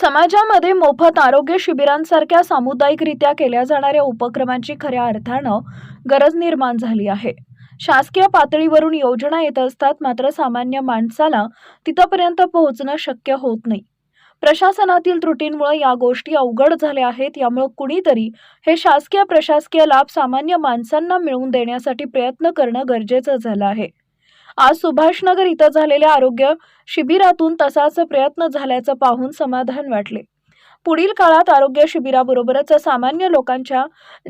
समाजामध्ये मोफत आरोग्य शिबिरांसारख्या सामुदायिकरित्या केल्या जाणाऱ्या उपक्रमांची खऱ्या अर्थानं गरज निर्माण झाली आहे. शासकीय पातळीवरून योजना येत असतात मात्र सामान्य माणसाला तिथपर्यंत पोहोचणं शक्य होत नाही. प्रशासनातील त्रुटींमुळे या गोष्टी अवघड झाल्या आहेत यामुळे कुणीतरी हे शासकीय प्रशासकीय लाभ सामान्य माणसांना मिळवून देण्यासाठी प्रयत्न करणं गरजेचं झालं आहे. आज सुभाषनगर इथं झालेल्या आरोग्य शिबिरातून तसाच प्रयत्न झाल्याचं पाहून समाधान वाटले. पुढील काळात आरोग्य शिबिराबरोबरच सामान्य लोकांच्या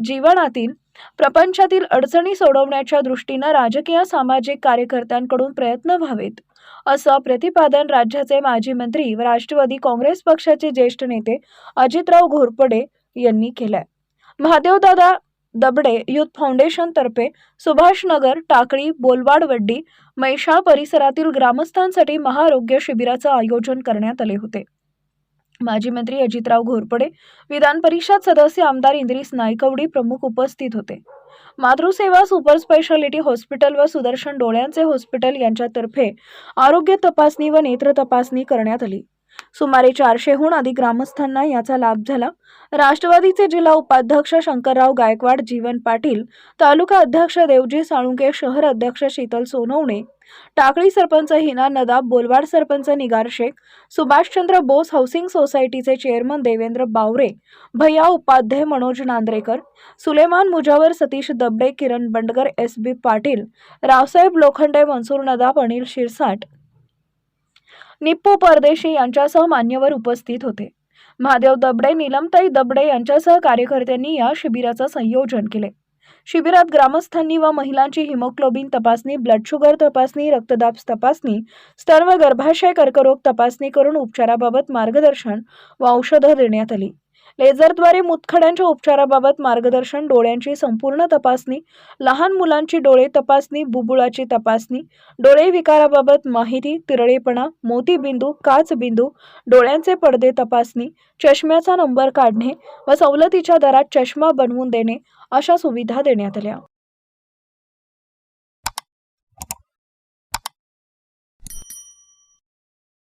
जीवनातील प्रपंचातील अडचणी सोडवण्याच्या दृष्टीनं राजकीय सामाजिक कार्यकर्त्यांकडून प्रयत्न व्हावेत असं प्रतिपादन राज्याचे माजी मंत्री व राष्ट्रवादी काँग्रेस पक्षाचे ज्येष्ठ नेते अजितराव घोरपडे यांनी केलंय. महादेवदादा दबडे युथ फाउंडेशन तर्फे सुभाषनगर टाकळी बोलवाडवड्डी मैशाळ परिसरातील ग्रामस्थांसाठी महाआरोग्य शिबिराचं आयोजन करण्यात आले होते. माजी मंत्री अजितराव घोरपडे विधान परिषद सदस्य आमदार इंद्रिस नायकवडी प्रमुख उपस्थित होते. मातृसेवा सुपर स्पेशालिटी हॉस्पिटल व सुदर्शन डोळ्यांचे हॉस्पिटल यांच्यातर्फे आरोग्य तपासणी व नेत्र तपासणी करण्यात आली. सुमारे चारशेहून अधिक ग्रामस्थांना याचा लाभ झाला. राष्ट्रवादीचे जिल्हा उपाध्यक्ष शंकरराव गायकवाड जीवन पाटील तालुका अध्यक्ष देवजी साळुंके शहर अध्यक्ष शीतल सोनवणे टाकळी सरपंच हिना नदाब बोलवाड सरपंच निगार शेख सुभाषचंद्र बोस हाऊसिंग सोसायटीचे chairman Devendra Bawre Bhaiya Upadhyay Manoj Nandrekar Suleman Mujawar Satish Dabde Kiran Bandgar S B Patil Raosaheb Lokhande Mansoor Nadab Anil Shirsat Nippu Pardeshi यांच्यासह मान्यवर उपस्थित होते. महादेव दबडे नीलमताई दबडे यांच्यासह कार्यकर्त्यांनी या शिबिराचं संयोजन केले. शिबिरात ग्रामस्थांनी व महिलांची हिमोग्लोबिन तपासणी ब्लड शुगर तपासणी रक्तदाब तपासणी स्तन व गर्भाशय कर्करोग तपासणी करून उपचाराबाबत मार्गदर्शन व औषधं देण्यात आली. लेझरद्वारे मुतखड्यांच्या उपचाराबाबत मार्गदर्शन डोळ्यांची संपूर्ण तपासणी लहान मुलांची डोळे तपासणी बुबुळाची तपासणी डोळे विकाराबाबत माहिती तिरळेपणा मोतीबिंदू काचबिंदू डोळ्यांचे पडदे तपासणी चष्म्याचा नंबर काढणे व सवलतीच्या दरात चष्मा बनवून देणे अशा सुविधा देण्यात आल्या.